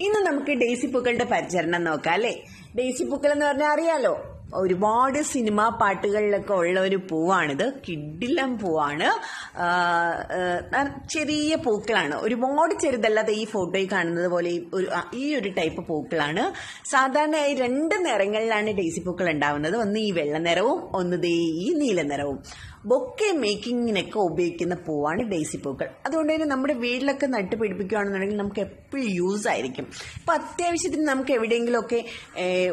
ഇന്ന് നമുക്ക് ഡേസി പൂക്കളുടെ പരിചരണം നോക്കാം അല്ലേ? ഡെയ്സി പൂക്കൾ എന്ന് പറഞ്ഞാൽ അറിയാലോ ഒരുപാട് സിനിമാ പാട്ടുകളിലൊക്കെ ഉള്ള ഒരു പൂവാണിത്. കിഡിലം പൂവാണ്. ചെറിയ പൂക്കളാണ്. ഒരുപാട് ചെറുതല്ലാതെ ഈ ഫോട്ടോയിൽ കാണുന്നത് പോലെ ഈ ഒരു ടൈപ്പ് പൂക്കളാണ്. സാധാരണയായി രണ്ട് നിറങ്ങളിലാണ് ഡെയ്സി പൂക്കൾ ഉണ്ടാവുന്നത്. ഒന്ന് ഈ വെള്ള നിറവും ഒന്ന് ദേ ഈ നീല നിറവും. ബൊക്കെ മേക്കിങ്ങിനൊക്കെ ഉപയോഗിക്കുന്ന പൂവാണ് ഡെയ്സി പൂക്കൾ. അതുകൊണ്ട് തന്നെ നമ്മുടെ വീട്ടിലൊക്കെ നട്ട് പിടിപ്പിക്കുകയാണെന്നുണ്ടെങ്കിൽ നമുക്ക് എപ്പോഴും യൂസ് ആയിരിക്കും അപ്പൊ അത്യാവശ്യത്തിന് നമുക്ക് എവിടെയെങ്കിലുമൊക്കെ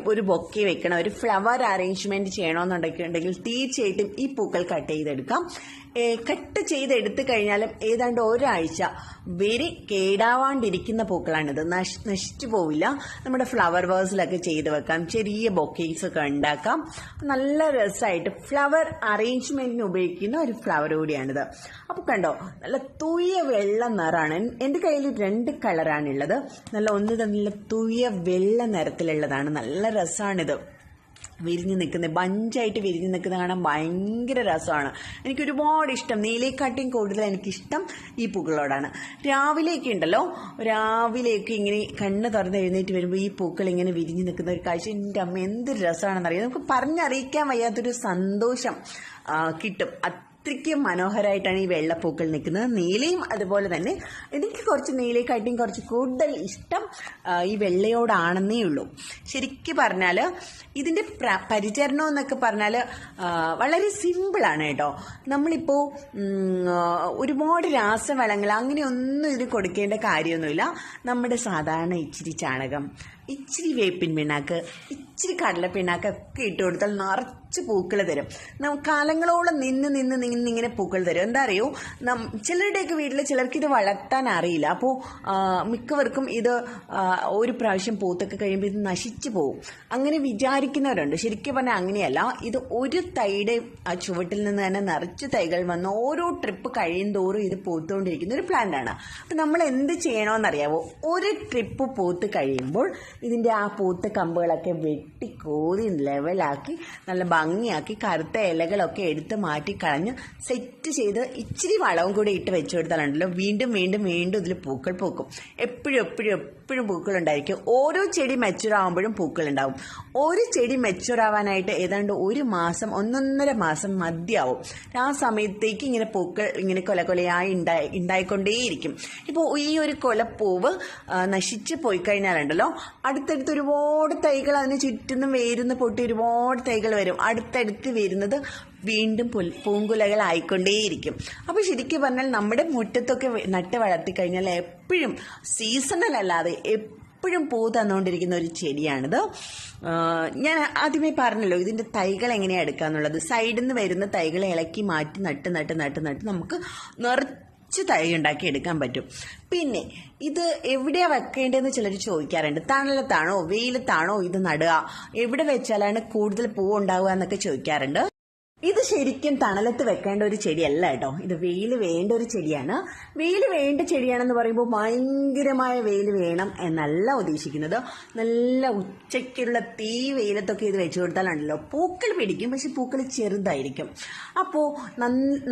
ഒരു ബൊക്കെ വെക്കണം ഒരു ഫ്ലവർ അറേഞ്ച്മെന്റ് ചെയ്യണമെന്നുണ്ടെങ്കിൽ തീർച്ചയായിട്ടും ഈ പൂക്കൾ കട്ട് ചെയ്തെടുക്കാം. കട്ട് ചെയ്തെടുത്തു കഴിഞ്ഞാലും ഏതാണ്ട് ഒരാഴ്ച വെരി കേടാവാണ്ടിരിക്കുന്ന പൂക്കളാണിത്. നശ് നശിച്ചു പോവില്ല. നമ്മുടെ ഫ്ലവർ വേഴ്സിലൊക്കെ ചെയ്ത് വെക്കാം. ചെറിയ ബൊക്കേസ് ഒക്കെ ഉണ്ടാക്കാം. നല്ല രസമായിട്ട് ഫ്ലവർ അറേഞ്ച്മെന്റിന് ഉപയോഗിക്കുന്ന ഒരു ഫ്ലവർ കൂടിയാണിത്. അപ്പോൾ കണ്ടോ നല്ല തൂയ വെള്ള നിറാണ് എന്റെ കയ്യിൽ രണ്ട് കളറാണുള്ളത് നല്ല ഒന്ന് നല്ല തൂയ വെള്ള നിറത്തിലുള്ളതാണ്. നല്ല രസമാണിത് വിരിഞ്ഞ് നിൽക്കുന്നത് ബഞ്ചായിട്ട് വിരിഞ്ഞ് നിൽക്കുന്നത് കാണാൻ ഭയങ്കര രസമാണ്. എനിക്ക് ഒരുപാട് ഇഷ്ടം. നീലേക്കാട്ടിയും കൂടുതൽ എനിക്കിഷ്ടം ഈ പൂക്കളോടാണ്. രാവിലെയൊക്കെ ഉണ്ടല്ലോ? രാവിലെയൊക്കെ ഇങ്ങനെ കണ്ണ് തുറന്ന് എഴുന്നേറ്റ് വരുമ്പോൾ ഈ പൂക്കൾ ഇങ്ങനെ വിരിഞ്ഞ് നിൽക്കുന്ന ഒരു കാഴ്ച എന്റെ അമ്മ എന്ത് രസമാണെന്നറിയാം? നമുക്ക് പറഞ്ഞറിയിക്കാൻ വയ്യാത്തൊരു സന്തോഷം കിട്ടും. അത്രയ്ക്ക് മനോഹരമായിട്ടാണ് ഈ വെള്ളപ്പൂക്കൾ നിൽക്കുന്നത്. നീലയും അതുപോലെ തന്നെ എനിക്ക് കുറച്ച് നീലയെക്കാട്ടിയും കുറച്ച് കൂടുതൽ ഇഷ്ടം ഈ വെള്ളയോടാണെന്നേ ഉള്ളൂ. ശരിക്കും പറഞ്ഞാൽ ഇതിന്റെ പ്ര- പരിചരണം എന്നൊക്കെ പറഞ്ഞാൽ വളരെ സിമ്പിളാണ് കേട്ടോ. നമ്മളിപ്പോൾ ഒരുപാട് രാസവളങ്ങൾ അങ്ങനെയൊന്നും ഇതിന് കൊടുക്കേണ്ട കാര്യമൊന്നുമില്ല. നമ്മുടെ സാധാരണ ഇച്ചിരി ചാണകം ഇച്ചിരി വേപ്പിൻ പിണ്ണാക്ക് ഇച്ചിരി കടല പിണ്ണാക്കൊക്കെ ഇട്ട് കൊടുത്താൽ നിറച്ച് പൂക്കൾ തരും. കാലങ്ങളോളം നിന്ന് നിന്ന് നിന്നിങ്ങനെ പൂക്കൾ തരും. എന്താ അറിയോ? നം ചിലരുടെയൊക്കെ വീട്ടിൽ ചിലർക്ക് ഇത് വളർത്താൻ അറിയില്ല. അപ്പോൾ മിക്കവർക്കും ഇത് ഒരു പ്രാവശ്യം പൂത്തൊക്കെ കഴിയുമ്പോൾ ഇത് നശിച്ചു പോകും. അങ്ങനെ വിചാരിക്കുന്നവരുണ്ട്. ശരിക്കും പറഞ്ഞാൽ അങ്ങനെയല്ല. ഇത് ഒരു തൈയുടെ ആ ചുവട്ടിൽ നിന്ന് തന്നെ നിറച്ച് തൈകൾ വന്ന് ഓരോ ട്രിപ്പ് കഴിയും തോറും ഇത് പൂത്തുകൊണ്ടിരിക്കുന്ന ഒരു പ്ലാന്റ് ആണ് അപ്പം നമ്മൾ എന്ത് ചെയ്യണമെന്നറിയാവോ ഒരു ട്രിപ്പ് പൂത്ത് കഴിയുമ്പോൾ ഇതിന്റെ ആ പൂത്ത കമ്പുകളൊക്കെ വെട്ടി കോതി ലെവലാക്കി നല്ല ഭംഗിയാക്കി കറുത്ത ഇലകളൊക്കെ എടുത്ത് മാറ്റി കളഞ്ഞ് സെറ്റ് ചെയ്ത് ഇച്ചിരി വളവും കൂടി ഇട്ട് വെച്ചു കൊടുത്താലുണ്ടല്ലോ. വീണ്ടും വീണ്ടും വീണ്ടും ഇതിൽ പൂക്കൾ പൂക്കും. എപ്പോഴും എപ്പോഴും എപ്പോഴും പൂക്കൾ ഉണ്ടായിരിക്കും ഓരോ ചെടി ആകുമ്പോഴും പൂക്കൾ ഉണ്ടാവും ഒരു ചെടി മെച്ചുർ ആവാനായിട്ട് ഏതാണ്ട് ഒരു മാസം ഒന്നൊന്നര മാസം മതിയാവും. ആ സമയത്തേക്ക് ഇങ്ങനെ പൂക്കൾ ഇങ്ങനെ കൊല കൊലയായി ഉണ്ടായി ഉണ്ടായിക്കൊണ്ടേയിരിക്കും. ഇപ്പോൾ ഈ ഒരു കൊലപ്പൂവ് നശിച്ച് പോയി കഴിഞ്ഞാലുണ്ടല്ലോ അടുത്തടുത്ത് ഒരുപാട് തൈകൾ അതിന് ചുറ്റുന്നും വേരുന്ന് പൊട്ടി ഒരുപാട് തൈകൾ വരും. അടുത്തടുത്ത് വരുന്നത് വീണ്ടും പുൽ പൂങ്കുലകളായിക്കൊണ്ടേയിരിക്കും. അപ്പോൾ ശരിക്കും പറഞ്ഞാൽ നമ്മുടെ മുറ്റത്തൊക്കെ നട്ട് വളർത്തി കഴിഞ്ഞാൽ എപ്പോഴും സീസണൽ അല്ലാതെ എപ്പോഴും പൂ തന്നുകൊണ്ടിരിക്കുന്ന ഒരു ചെടിയാണിത്. ഞാൻ ആദ്യമേ പറഞ്ഞല്ലോ ഇതിന്റെ തൈകൾ എങ്ങനെയാണ് എടുക്കുക എന്നുള്ളത്. സൈഡിൽ നിന്ന് വരുന്ന തൈകളെ ഇളക്കി മാറ്റി നട്ട് നട്ട് നട്ട് നട്ട് നമുക്ക് നിറച്ച് തൈ ഉണ്ടാക്കി എടുക്കാൻ പറ്റും. പിന്നെ ഇത് എവിടെയാ വെക്കേണ്ടതെന്ന് ചിലർ ചോദിക്കാറുണ്ട്. തണലത്താണോ വെയിലത്താണോ ഇത് നടുക? എവിടെ വെച്ചാലാണ് കൂടുതൽ പൂ ഉണ്ടാവുക എന്നൊക്കെ ചോദിക്കാറുണ്ട്. ഇത് ശരിക്കും തണലത്ത് വെക്കേണ്ട ഒരു ചെടിയല്ല കേട്ടോ. ഇത് വെയിൽ വേണ്ട ഒരു ചെടിയാണ്. വെയിൽ വേണ്ട ചെടിയാണെന്ന് പറയുമ്പോൾ ഭയങ്കരമായ വെയിൽ വേണം എന്നല്ല ഉദ്ദേശിക്കുന്നത്. നല്ല ഉച്ചയ്ക്കുള്ള തീ വെയിലത്തൊക്കെ ഇത് വെച്ചു കൊടുത്താലുണ്ടല്ലോ പൂക്കൾ പിടിക്കും പക്ഷെ പൂക്കൾ ചെറുതായിരിക്കും. അപ്പോൾ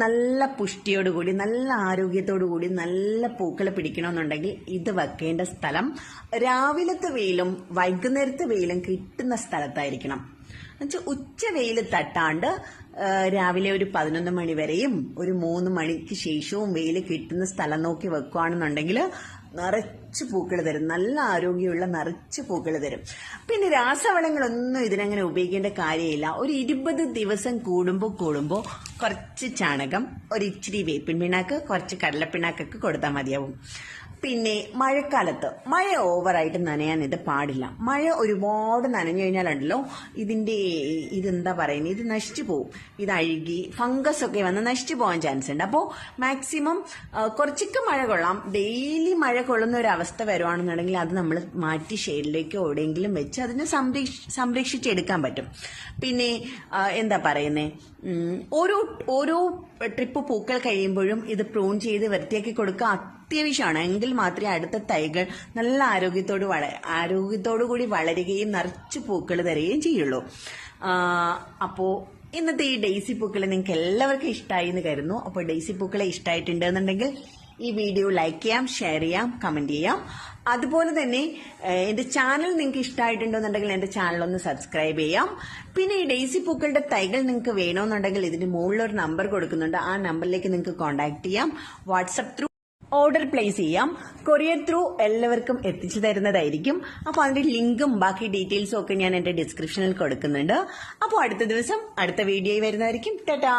നല്ല പുഷ്ടിയോടുകൂടി നല്ല ആരോഗ്യത്തോടു കൂടി നല്ല പൂക്കൾ പിടിക്കണമെന്നുണ്ടെങ്കിൽ ഇത് വെക്കേണ്ട സ്ഥലം രാവിലത്തെ വെയിലും വൈകുന്നേരത്തെ വെയിലും കിട്ടുന്ന സ്ഥലത്തായിരിക്കണം. എന്നുവെച്ചാൽ ഉച്ച വെയിൽ തട്ടാണ്ട് രാവിലെ ഒരു പതിനൊന്ന് മണി വരെയും ഒരു മൂന്ന് മണിക്ക് ശേഷവും വെയിൽ കിട്ടുന്ന സ്ഥലം നോക്കി വെക്കുകയാണെന്നുണ്ടെങ്കിൽ നിറച്ച് പൂക്കൾ തരും. നല്ല ആരോഗ്യമുള്ള നിറച്ച് പൂക്കൾ തരും. പിന്നെ രാസവളങ്ങളൊന്നും ഇതിനങ്ങനെ ഉപയോഗിക്കേണ്ട കാര്യമില്ല. ഒരു ഇരുപത് ദിവസം കൂടുമ്പോൾ കൂടുമ്പോൾ കുറച്ച് ചാണകം ഒരു ഇച്ചിരി വേപ്പിൻ പിണ്ണാക്ക് കുറച്ച് കടലപ്പിണ്ണാക്കൊക്കെ കൊടുത്താൽ മതിയാവും. പിന്നെ മഴക്കാലത്ത്. മഴ ഓവറായിട്ട് നനയാൻ ഇത് പാടില്ല. മഴ ഒരുപാട് നനഞ്ഞു കഴിഞ്ഞാലുണ്ടല്ലോ ഇതിന്റെ ഇതെന്താ പറയുന്നത് ഇത് നശിച്ചു പോകും ഇത് അഴുകി ഫംഗസ് ഒക്കെ വന്ന് നശിച്ചു പോകാൻ ചാൻസ് ഉണ്ട്. അപ്പോൾ മാക്സിമം കുറച്ചൊക്കെ മഴ കൊള്ളാം. ഡെയിലി മഴ കൊള്ളുന്ന ഒരു അവസ്ഥ വരുവാണെന്നുണ്ടെങ്കിൽ അത് നമ്മൾ മാറ്റി ഷെയ്ഡിലേക്കോ എവിടെയെങ്കിലും വെച്ച് അതിനെ സംരക്ഷ സംരക്ഷിച്ചെടുക്കാൻ പറ്റും. പിന്നെ എന്താ പറയുന്നേ? ഓരോ ഓരോ ട്രിപ്പ് പൂക്കൾ കഴിയുമ്പോഴും ഇത് പ്രൂൺ ചെയ്ത് വൃത്തിയാക്കി കൊടുക്കുക. അത്യാവശ്യമാണ് എങ്കിൽ മാത്രമേ അടുത്ത തൈകൾ നല്ല ആരോഗ്യത്തോട് വള ആരോഗ്യത്തോടു കൂടി വളരുകയും നിറച്ച് പൂക്കൾ തരികയും ചെയ്യുള്ളൂ. അപ്പോൾ ഇന്നത്തെ ഈ ഡെയ്സി പൂക്കളെ നിങ്ങൾക്ക് എല്ലാവർക്കും ഇഷ്ടമായി എന്ന് കരുതുന്നു. അപ്പോൾ ഡെയ്സി പൂക്കളെ ഇഷ്ടമായിട്ടുണ്ടെന്നുണ്ടെങ്കിൽ ഈ വീഡിയോ ലൈക്ക് ചെയ്യാം ഷെയർ ചെയ്യാം കമന്റ് ചെയ്യാം. അതുപോലെ തന്നെ എന്റെ ചാനൽ നിങ്ങൾക്ക് ഇഷ്ടമായിട്ടുണ്ടെന്നുണ്ടെങ്കിൽ എന്റെ ചാനൽ ഒന്ന് സബ്സ്ക്രൈബ് ചെയ്യാം. പിന്നെ ഈ ഡെയ്സി പൂക്കളുടെ തൈകൾ നിങ്ങൾക്ക് വേണമെന്നുണ്ടെങ്കിൽ ഇതിന് ഒരു നമ്പർ കൊടുക്കുന്നുണ്ട്. ആ നമ്പറിലേക്ക് നിങ്ങൾക്ക് കോൺടാക്ട് ചെയ്യാം. വാട്സപ്പ് ത്രൂ ഓർഡർ പ്ലേസ് ചെയ്യാം. കൊറിയർ ത്രൂ എല്ലാവർക്കും എത്തിച്ചു തരുന്നതായിരിക്കും. അപ്പോൾ അതിന്റെ ലിങ്കും ബാക്കി ഡീറ്റെയിൽസും ഒക്കെ ഞാൻ എന്റെ ഡിസ്ക്രിപ്ഷനിൽ കൊടുക്കുന്നുണ്ട്. അപ്പോൾ അടുത്ത ദിവസം അടുത്ത വീഡിയോയിൽ വരുന്നതായിരിക്കും. ടാറ്റാ!